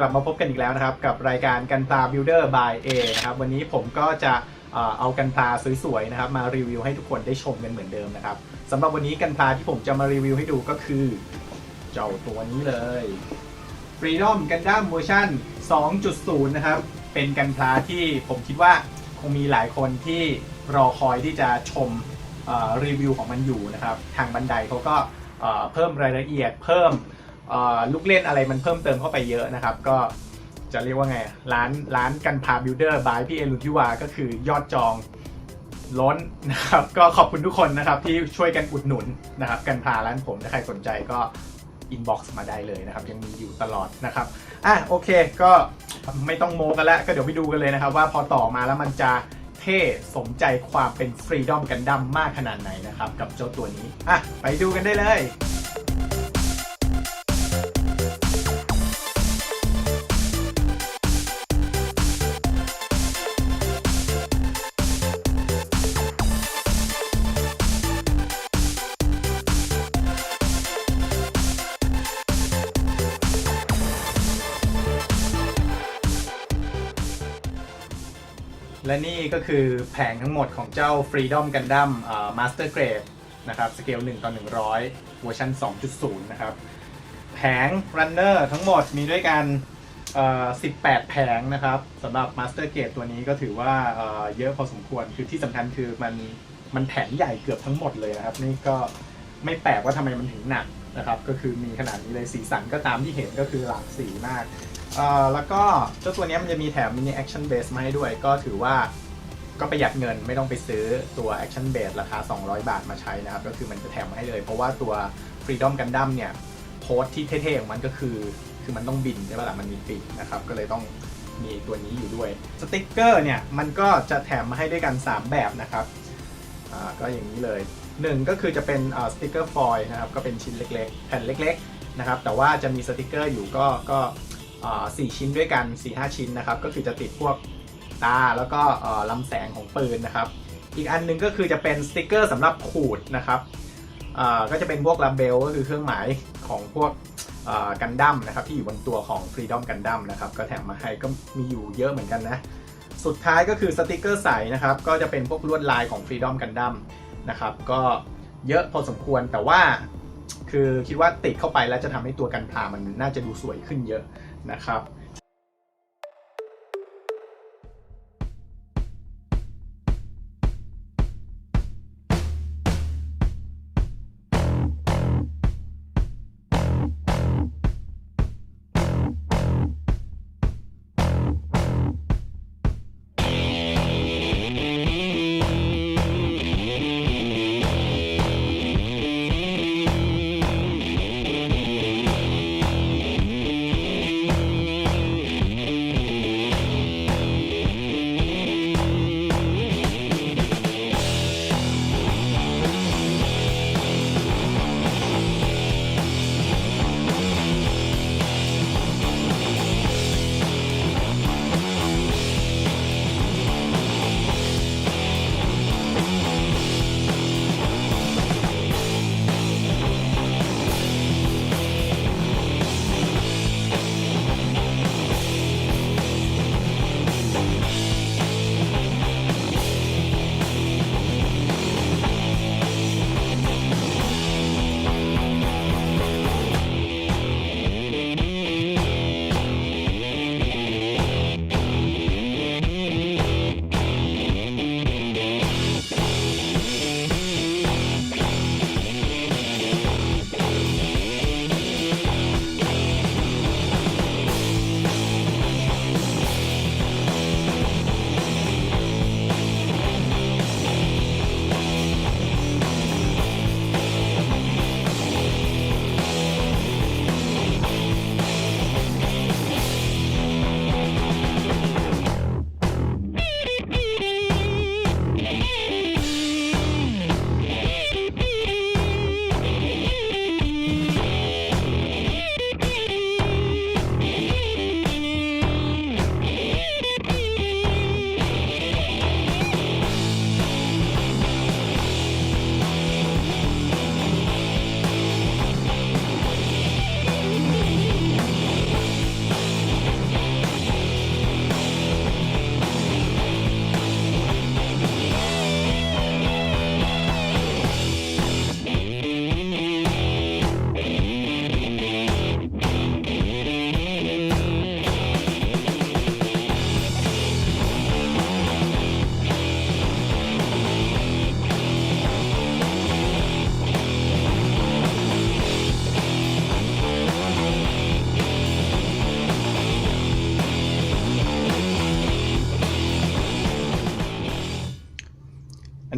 กลับมาพบกันอีกแล้วนะครับ กับรายการกันตา Builder by A นะครับ วันนี้ผมก็จะเอากันตาสวยๆนะครับ มารีวิวให้ทุกคนได้ชมกันเหมือนเดิมนะครับสำหรับวันนี้กันตาที่ผมจะมารีวิวให้ดูก็คือ เจ้าตัวนี้เลย Freedom Gundam เวอร์ชัน2.0 นะครับ เป็นกันตาที่ผมคิดว่าคงมีหลายคนที่รอคอยที่จะชมรีวิวของมันอยู่นะครับ ทางบันไดเขาก็เพิ่มรายละเอียดเพิ่ม ลูกเล่นอะไรมันเพิ่มเติมเข้าไปเยอะนะครับ ก็จะเรียกว่าไง ร้านร้านกันพาบิลเดอร์บายพี่เอลุนทิวา ก็คือยอดจองล้นนะครับ ก็ขอบคุณทุกคนนะครับที่ช่วยกันอุดหนุนนะครับ กันพาร้านผมถ้าใครสนใจก็อินบ็อกซ์มาได้เลยนะครับ ยังมีอยู่ตลอดนะครับอะโอเคก็ไม่ต้องโมกันแล้ว ก็เดี๋ยวไปดูกันเลยนะครับ ว่าพอต่อมาแล้วมันจะเท่สมใจความเป็นฟรีดอมกันดั้มมากขนาดไหนนะครับ กับเจ้าตัวนี้อะไปดูกันได้เลย และนี่ก็คือแผงทั้งหมดของเจ้า Freedom Gundam อ่า Master Grade นะครับสเกล1ต่อ100เวอร์ชัน2.0 นะครับ แผง Runner ทั้งหมดมีด้วยกันเอ่อ18 แผงนะครับสำหรับ Master Grade ตัวนี้ก็ถือว่าเอ่อเยอะพอสมควรคือที่สำคัญคือมันมันแผงใหญ่เกือบทั้งหมดเลยนะครับ นี่ก็ไม่แปลกว่าทำไมมันถึงหนัก นะครับก็คือมีขนาดนี้เลยสีสันก็ตามที่เห็นก็คือหลากสีมากเอ่อแล้วก็เจ้าตัวนี้มันจะมีแถมมินิแอคชั่นเบสมาให้ด้วยก็ถือว่าก็ประหยัดเงินไม่ต้องไปซื้อตัวแอคชั่นเบสราคา 200 บาทมาใช้นะครับ ก็คือมันจะแถมมาให้เลย เพราะว่าตัว Freedom Gundam เนี่ยโพสที่เท่ๆของมันก็คือ คือมันต้องบินใช่ป่ะล่ะมันมีปีกนะครับ ก็เลยต้องมีตัวนี้อยู่ด้วยสติกเกอร์เนี่ย มันก็จะแถมมาให้ด้วยกัน 3 แบบนะครับอ่าก็อย่างนี้เลย หนึ่งก็คือจะเป็นสติกเกอร์ฟอยล์นะครับก็เป็นชิ้นเล็กๆ แผ่นเล็กๆนะครับแต่ว่าจะมีสติกเกอร์อยู่ก็ก็สี่ชิ้นด้วยกัน4ีหชิ้นนะครับก็คือจะติดพวกตาแล้วก็ลำแสงของปืนนะครับ อีกอันหนึงก็คือจะเป็นสติกเกอร์สำหรับขูดนะครับก็จะเป็นพวกลัมเบลก็คือเครื่องหมายของพวกกันดั้มนะครับที่อยู่บนตัวของ Freedom Gundam นะครับก็แถมมาให้ก็มีอยู่เยอะเหมือนกันนะ สุดท้ายก็คือสติกเกอร์ใสนะครับก็จะเป็นพวกลวดลายของ Freedom Gundam น นะครับ ก็เยอะพอสมควรแต่ว่าคือคิดว่าติดเข้าไปแล้วจะทำให้ตัวกันพามันน่าจะดูสวยขึ้นเยอะนะครับ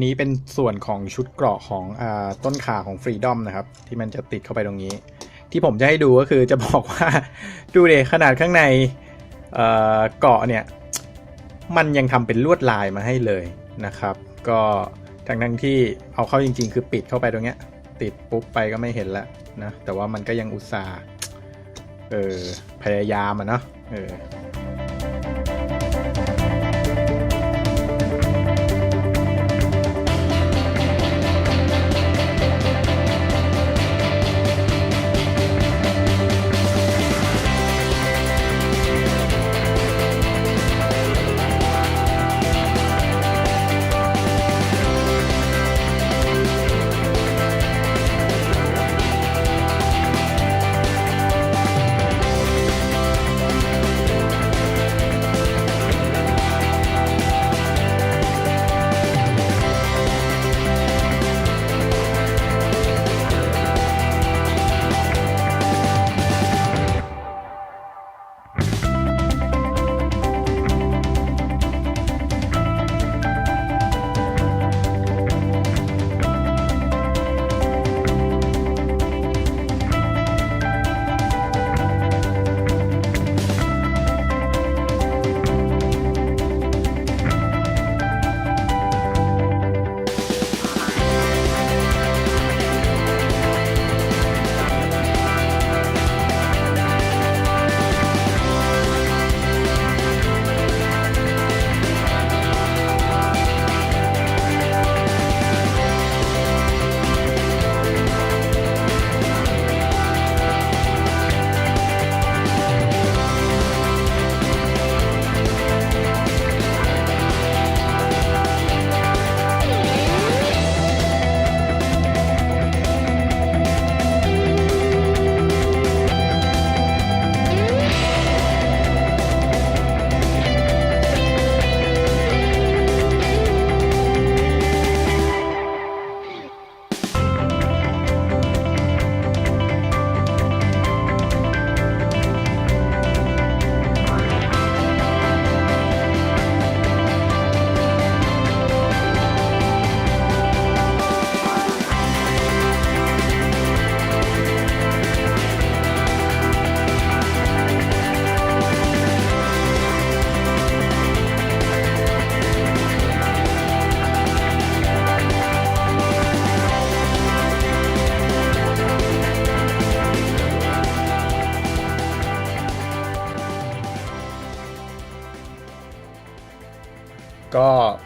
นนี้เป็นส่วนของชุดเกราะของอต้นขาของ Freedom นะครับ ที่มันจะติดเข้าไปตรงนี้ ที่ผมจะให้ดูก็คือจะบอกว่าดูเดขนาดข้างในเกราะเนี่ย มันยังทำเป็นลวดลายมาให้เลยนะครับ ก็ทั้งทั้งที่เอาเข้าจริง ๆ คือปิดเข้าไปตรงเนี้ย ติดปุ๊บไปก็ไม่เห็นแล้วนะ แต่ว่ามันก็ยังอุตส่าห์เออพยายามอะเนาะเออ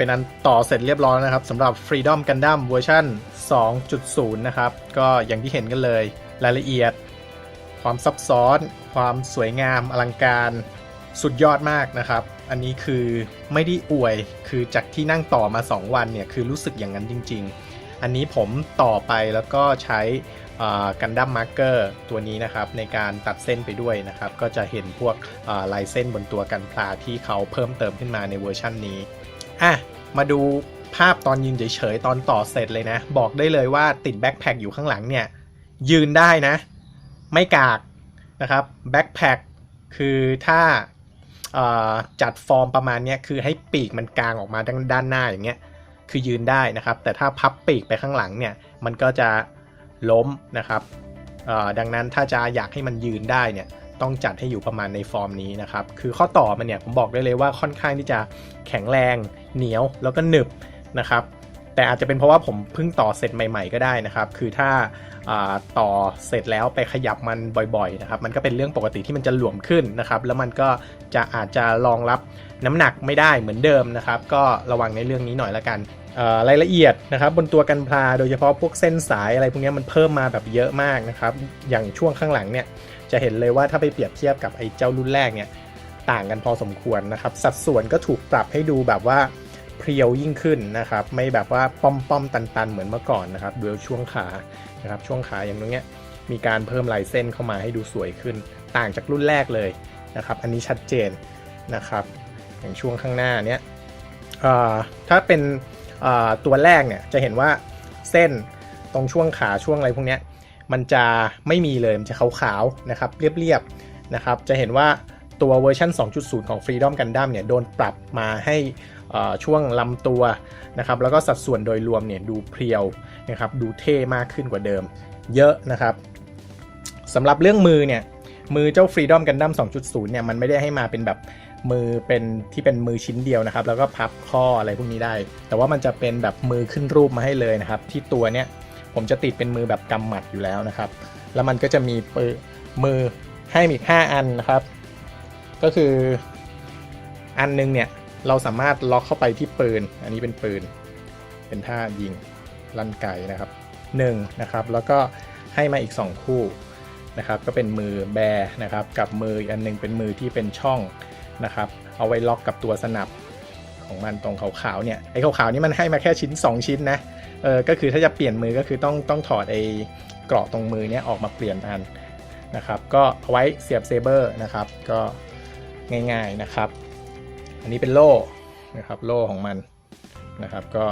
เป็นอันต่อเสร็จเรียบร้อยแล้วนะครับสำหรับ Freedom Gundam เวอร์ชัน2.0 นะครับ ก็อย่างที่เห็นกันเลย รายละเอียด ความซับซ้อน ความสวยงามอลังการสุดยอดมากนะครับ อันนี้คือไม่ได้อวย คือจากที่นั่งต่อมา 2 วันเนี่ย คือรู้สึกอย่างนั้นจริง ๆ อันนี้ผมต่อไปแล้วก็ใช้กันดั้มมาร์เกอร์ตัวนี้นะครับ ในการตัดเส้นไปด้วยนะครับ ก็จะเห็นพวกลายเส้นบนตัวกันพลาที่เขาเพิ่มเติมขึ้นมาในเวอร์ชันนี้ อะ มาดูภาพตอนยืนเฉยๆตอนต่อเสร็จเลยนะ บอกได้เลยว่าติดแบ็คแพคอยู่ข้างหลังเนี่ย ยืนได้นะ ไม่กากนะครับแบ็คแพคคือถ้าจัดฟอร์มประมาณนี้คือให้ปีกมันกลางออกมาด้านานหน้าอย่างเงี้ยคือยืนได้นะครับ แต่ถ้าพับปีกไปข้างหลังเนี่ยมันก็จะล้มนะครับดังนั้นถ้าจะอยากให้มันยืนได้เนี่ย ต้องจัดให้อยู่ประมาณในฟอร์มนี้นะครับ คือข้อต่อมันเนี่ยผมบอกได้เลยว่าค่อนข้างที่จะแข็งแรง เหนียวแล้วก็หนึบนะครับ แต่อาจจะเป็นเพราะว่าผมเพิ่งต่อเสร็จใหม่ๆก็ได้นะครับ คือถ้าาต่อเสร็จแล้วไปขยับมันบ่อยๆนะครับ มันก็เป็นเรื่องปกติที่มันจะหลวมขึ้นนะครับ แล้วมันก็จะอาจจะรองรับน้ำหนักไม่ได้เหมือนเดิมนะครับ ก็ระวังในเรื่องนี้หน่อยละกันเอ่อรายละเอียดนะครับบนตัวกันพลาโดยเฉพาะพวกเส้นสายอะไรพวกนี้มันเพิ่มมาแบบเยอะมากนะครับ อย่างช่วงข้างหลังเนี่ย จะเห็นเลยว่าถ้าไปเปรียบเทียบกับไอ้เจ้ารุ่นแรกเนี่ยต่างกันพอสมควรนะครับ สัดส่วนก็ถูกปรับให้ดูแบบว่าเพรียวยิ่งขึ้นนะครับ ไม่แบบว่าป้อมป้อมๆตันเหมือนเมื่อก่อนนะครับดูช่วงขานะครับช่วงขาอย่างตรงเนี้ยมีการเพิ่มลายเส้นเข้ามาให้ดูสวยขึ้น ต่างจากรุ่นแรกเลยนะครับ อันนี้ชัดเจนนะครับอย่างช่วงข้างหน้าเนี้ยถ้าเป็นตัวแรกเนี่ยจะเห็นว่าเส้นตรงช่วงขาช่วงอะไรพวกเนี้ย มันจะไม่มีเลย มันจะขาวๆนะครับเรียบๆนะครับจะเห็นว่าตัวเวอร์ชัน2.0 ของ Freedom Gundam เนี่ยโดนปรับมาให้อ่อช่วงลำตัวนะครับแล้วก็สัดส่วนโดยรวมเนี่ยดูเพรียวนะครับดูเท่มากขึ้นกว่าเดิมเยอะนะครับสำหรับเรื่องมือเนี่ยมือเจ้า Freedom Gundam 2.0 เนี่ยมันไม่ได้ให้มาเป็นแบบมือเป็นที่เป็นมือชิ้นเดียวนะครับ แล้วก็พับข้ออะไรพวกนี้ได้ แต่ว่ามันจะเป็นแบบมือขึ้นรูปมาให้เลยนะครับ ที่ตัวเนี่ย ผมจะติดเป็นมือแบบกำหมัดอยู่แล้วนะครับ แล้วมันก็จะมีปืมือให้อีก 5 อันนะครับ ก็คืออันนึงเนี่ยเราสามารถล็อกเข้าไปที่ปืน อันนี้เป็นปืน เป็นท่ายิงลั่นไกนะครับ1นะครับแล้วก็ให้มาอีก 2 คู่นะครับ ก็เป็นมือแบรนะครับ กับมืออีกอันหนึงเป็นมือที่เป็นช่องนะครับ เอาไว้ล็อกกับตัวสนับของมันตรงขาวๆเนี่ยไอ้ขาวๆนี่มันให้มาแค่ชิ้น 2 ชิ้นนะ เออก็คือถ้าจะเปลี่ยนมือก็คือต้องต้องถอดไอ้เกราะตรงมือเนี้ยออกมาเปลี่ยนอันนะครับ ก็เอาไว้เสียบเซเบอร์นะครับ ก็ง่ายๆนะครับ อันนี้เป็นโล่นะครับโล่ของมันนะครับก็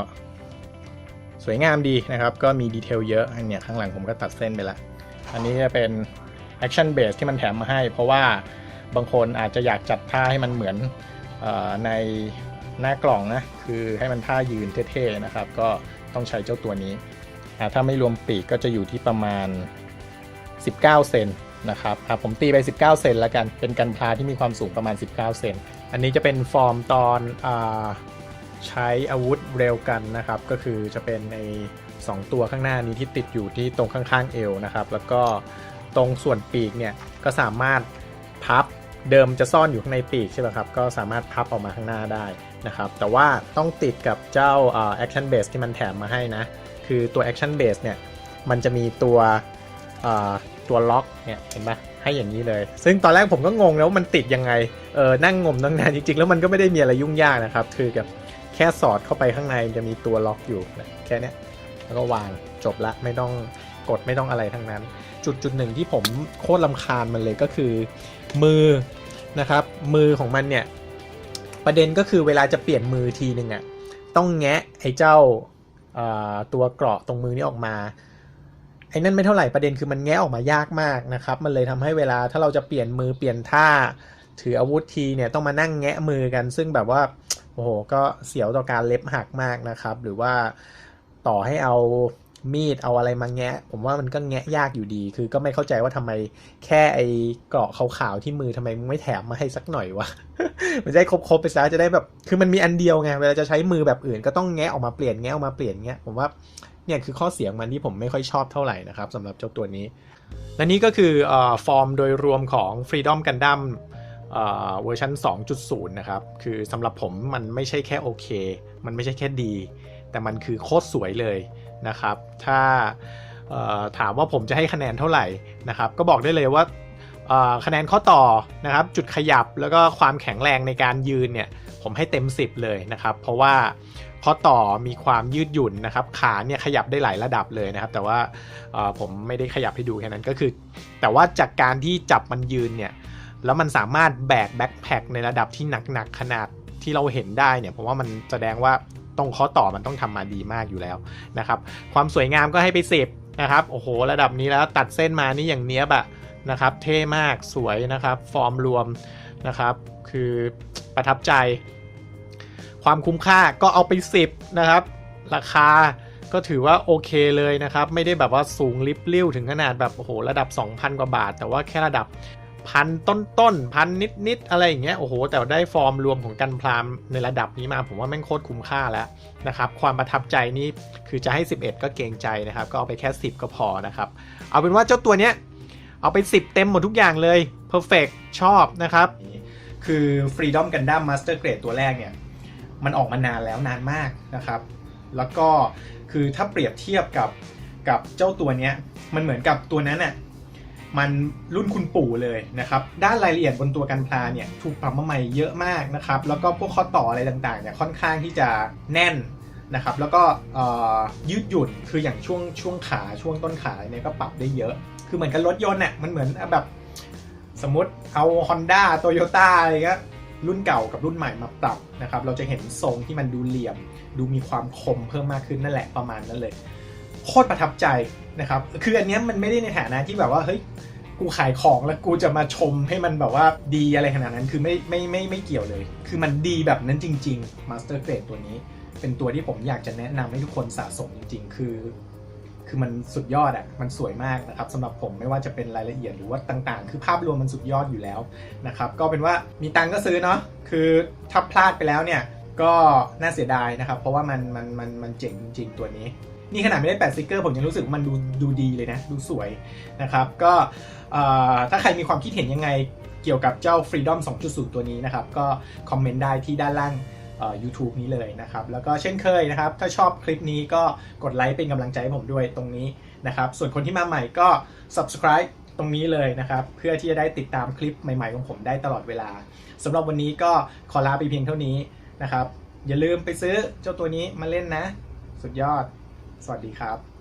สวยงามดีนะครับ ก็มีดีเทลเยอะอันเนี้ยข้างหลังผมก็ตัดเส้นไปละ อันนี้จะเป็น Action Base ที่มันแถมมาให้ เพราะว่าบางคนอาจจะอยากจัดท่าให้มันเหมือนออในหน้ากล่องนะ คือให้มันท่ายืนเท่ๆนะครับ ก็ ต้องใช้เจ้าตัวนี้ถ้าไม่รวมปีกก็จะอยู่ที่ประมาณ 19 เซนนะครับผมตีไป 19 เซนแล้วกันเป็นกันพลาที่มีความสูงประมาณ 19 เซนอันนี้จะเป็นฟอร์มตอนอใช้อาวุธเร็วกันนะครับ ก็คือจะเป็นใน2ตัวข้างหน้านี้ที่ติดอยู่ที่ตรงข้างๆเอวนะครับ แล้วก็ตรงส่วนปีกเนี่ยก็สามารถพับเดิมจะซ่อนอยู่ข้างในปีกใช่ไหมครับ ก็สามารถพับออกมาข้างหน้าได้ นะครับ แต่ว่าต้องติดกับเจ้าอ่า action base ที่มันแถมมาให้นะ คือตัว action base เนี่ย มันจะมีตัวตัวล็อกเนี่ย เห็นปะให้อย่างนี้เลย ซึ่งตอนแรกผมก็งงแล้วมันติดยังไง เออ นั่งงมตั้งนานจริงๆ แล้วมันก็ไม่ได้มีอะไรยุ่งยากนะครับ คือกับแค่สอดเข้าไปข้างในจะมีตัวล็อกอยู่นะแค่เนี้ยแล้วก็วางจบละไม่ต้องกดไม่ต้องอะไรทั้งนั้น จุดจุดหนึ่งที่ผมโคตรลำคาญมันเลยก็คือ มือนะครับ มือของมันเนี่ย ประเด็นก็คือเวลาจะเปลี่ยนมือทีหนึ่งอะ่ะต้องแงะไอ้เจ้าตัวเกราะตรงมือนี้ออกมาไอ้นั่นไม่เท่าไหร่ประเด็นคือมันแงะออกมายากมากนะครับ มันเลยทำให้เวลาถ้าเราจะเปลี่ยนมือเปลี่ยนท่า ถืออาวุธทีเนี่ยต้องมานั่งแงะมือกัน ซึ่งแบบว่าโอ้โหก็เสียวต่อการเล็บหักมากนะครับ หรือว่าต่อให้เอา มีดเอาอะไรมาแงะ ผมว่ามันก็แงะยากอยู่ดี คือก็ไม่เข้าใจว่าทำไมแค่ไอ้เกราะขาวๆที่มือทำไมไม่แถมมาให้สักหน่อยวะมันจะได้ครบๆไปซะจะได้แบบ คือมันมีอันเดียวไงเวลาจะใช้มือแบบอื่น ก็ต้องแงะออกมาเปลี่ยนแงะออกมาเปลี่ยนเงี้ยผมว่าเนี่ยคือข้อเสียงมันที่ผมไม่ค่อยชอบเท่าไหร่นะครับสำหรับเจ้าตัวนี้ และนี่ก็คืออฟอร์มโดยรวมของ Freedom Gundam เอ่อเวอร์ชัน2.0 นะครับ คือสำหรับผมมันไม่ใช่แค่โอเค มันไม่ใช่แค่ดี แต่มันคือโคตรสวยเลย นะครับ ถ้าถามว่าผมจะให้คะแนนเท่าไหร่นะครับ ก็บอกได้เลยว่าคะแนนข้อต่อนะครับ จุดขยับแล้วก็ความแข็งแรงในการยืนเนี่ย ผมให้เต็ม 10 เลยนะครับ เพราะว่าข้อต่อมีความยืดหยุ่นนะครับ ขาเนี่ยขยับได้หลายระดับเลยนะครับ แต่ว่าผมไม่ได้ขยับให้ดูแค่นั้นก็คือ แต่ว่าจากการที่จับมันยืนเนี่ยแล้วมันสามารถแบกแบ็คแพคในระดับที่หนักๆขนาดที่เราเห็นได้เนี่ยผมว่ามันแสดงว่า ตรงข้อต่อมันต้องทำมาดีมากอยู่แล้วนะครับ ความสวยงามก็ให้ไปสิบนะครับโอ้โห ระดับนี้แล้วตัดเส้นมานี่อย่างเนี้ยบะนะครับ เท่มากสวยนะครับ ฟอร์มรวมนะครับ คือประทับใจ ความคุ้มค่าก็เอาไป 10 นะครับ ราคาก็ถือว่าโอเคเลยนะครับ ไม่ได้แบบว่าสูงลิบลิ่วถึงขนาดแบบโอ้โหระดับ 2,000 กว่าบาท แต่ว่าแค่ระดับ พันต้นต้นพันนิดนิดๆอะไรอย่างเงี้ยโอ้โห แต่ได้ฟอร์มรวมของกันพรามในระดับนี้มาผมว่าแม่งโคตรคุ้มค่าแล้วนะครับ ความประทับใจนี่คือจะให้ 11 ก็เกรงใจนะครับ ก็เอาไปแค่ 10 ก็พอนะครับ เอาเป็นว่าเจ้าตัวเนี้ยเอาไป 10 เต็มหมดทุกอย่างเลย perfect ชอบนะครับ คือ Freedom Gundam Master Grade ตัวแรกเนี่ยมันออกมานานแล้วนานมากนะครับ แล้วก็คือถ้าเปรียบเทียบกับกับเจ้าตัวเนี้ยมันเหมือนกับตัวนั้นน่ะ มันรุ่นคุณปู่เลยนะครับ ด้านรายละเอียดบนตัวกันพลาเนี่ยถูกปรับมาใหม่เยอะมากนะครับ แล้วก็พวกข้อต่ออะไรต่างๆเนี่ยค่อนข้างที่จะแน่นนะครับ แล้วก็ยืดหยุ่นคืออย่างช่วงช่วงขาช่วงต้นขาเนี่ยก็ปรับได้เยอะ คือเหมือนกับรถยนต์น่ะมันเหมือนแบบสมมติเอา Honda Toyota อะไรเงี้ยรุ่นเก่ากับรุ่นใหม่มาปรับนะครับ เราจะเห็นทรงที่มันดูเหลี่ยม ดูมีความคมเพิ่มมากขึ้นนั่นแหละประมาณนั้นเลย โคตรประทับใจนะครับ คืออันนี้มันไม่ได้ในฐานะที่แบบว่าเฮ้ยกูขายของแล้วกูจะมาชมให้มันแบบว่าดีอะไรขนาดนั้นคือไม่ไม่ไม่ไม่เกี่ยวเลย คือมันดีแบบนั้นจริงๆ Master Grade ตัวนี้ เป็นตัวที่ผมอยากจะแนะนำให้ทุกคนสะสมจริง ๆ คือ คือมันสุดยอดอะ่ะมันสวยมากนะครับสำหรับผมไม่ว่าจะเป็นรายละเอียดหรือว่าต่างๆ คือภาพรวมมันสุดยอดอยู่แล้วนะครับ ก็เป็นว่ามีตังก็ซื้อเนาะคือถ้าพลาดไปแล้วเนี่ยก็น่าเสียดายนะครับ เพราะว่ามันมันมันมันเจ๋งจริง ๆ ตัวนี้ นี่ขนาดไม่ได้แปะสติกเกอร์ผมยังรู้สึกมันดูดูดีเลยนะ ดูสวยนะครับ ก็ถ้าใครมีความคิดเห็นยังไงเกี่ยวกับเจ้า Freedom 2.0 ตัวนี้นะครับ ก็คอมเมนต์ได้ที่ด้านล่างเอ่อ YouTube นี้เลยนะครับ แล้วก็เช่นเคยนะครับ ถ้าชอบคลิปนี้ก็กดไลค์เป็นกำลังใจให้ผมด้วยตรงนี้นะครับ ส่วนคนที่มาใหม่ก็ subscribe ตรงนี้เลยนะครับ เพื่อที่จะได้ติดตามคลิปใหม่ ๆ ของผมได้ตลอดเวลาสำหรับวันนี้ก็ขอลาไปเพียงเท่านี้นะครับ อย่าลืมไปซื้อเจ้าตัวนี้มาเล่นนะ สุดยอด สวัสดีครับ